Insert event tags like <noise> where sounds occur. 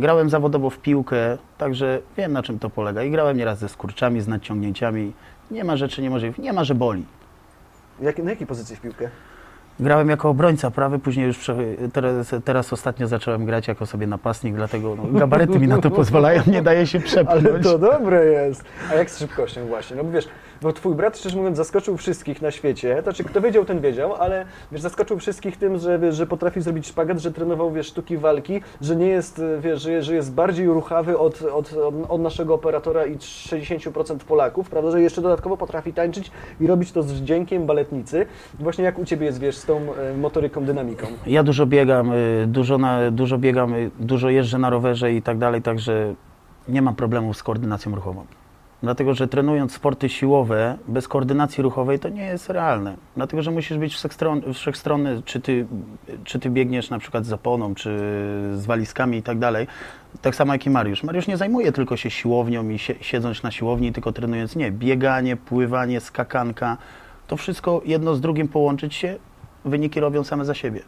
Grałem zawodowo w piłkę, także wiem na czym to polega. I grałem nieraz ze skurczami, z nadciągnięciami. Nie ma rzeczy niemożliwych, nie ma, że boli. Jak, na jakiej pozycji w piłkę? Grałem jako obrońca prawy, później już teraz, teraz ostatnio zacząłem grać jako sobie napastnik, dlatego no, gabaryty mi na to pozwalają, nie daje się przepchnąć. <laughs> Ale to dobre jest. A jak z szybkością właśnie? No bo wiesz, bo twój brat, szczerze mówiąc, zaskoczył wszystkich na świecie. Znaczy, kto wiedział, ten wiedział, ale wiesz, zaskoczył wszystkich tym, że, wiesz, że potrafi zrobić szpagat, że trenował, wiesz, sztuki walki, że nie jest, wiesz, że, że jest bardziej ruchawy od, od, od naszego operatora i 60% Polaków, prawda, że jeszcze dodatkowo potrafi tańczyć i robić to z wdziękiem baletnicy. Właśnie jak u Ciebie jest, wiesz, z tą e, motoryką, dynamiką? Ja dużo biegam, y, dużo, na, dużo biegam, dużo jeżdżę na rowerze i tak dalej, także nie mam problemów z koordynacją ruchową. Dlatego, że trenując sporty siłowe bez koordynacji ruchowej to nie jest realne. Dlatego, że musisz być wszechstron- wszechstronny, czy ty, czy ty biegniesz na przykład z oponą, czy z walizkami i tak dalej. Tak samo jak i Mariusz. Mariusz nie zajmuje tylko się siłownią i sie- siedząc na siłowni, tylko trenując. Nie, bieganie, pływanie, skakanka. To wszystko jedno z drugim połączyć się, wyniki robią same za siebie.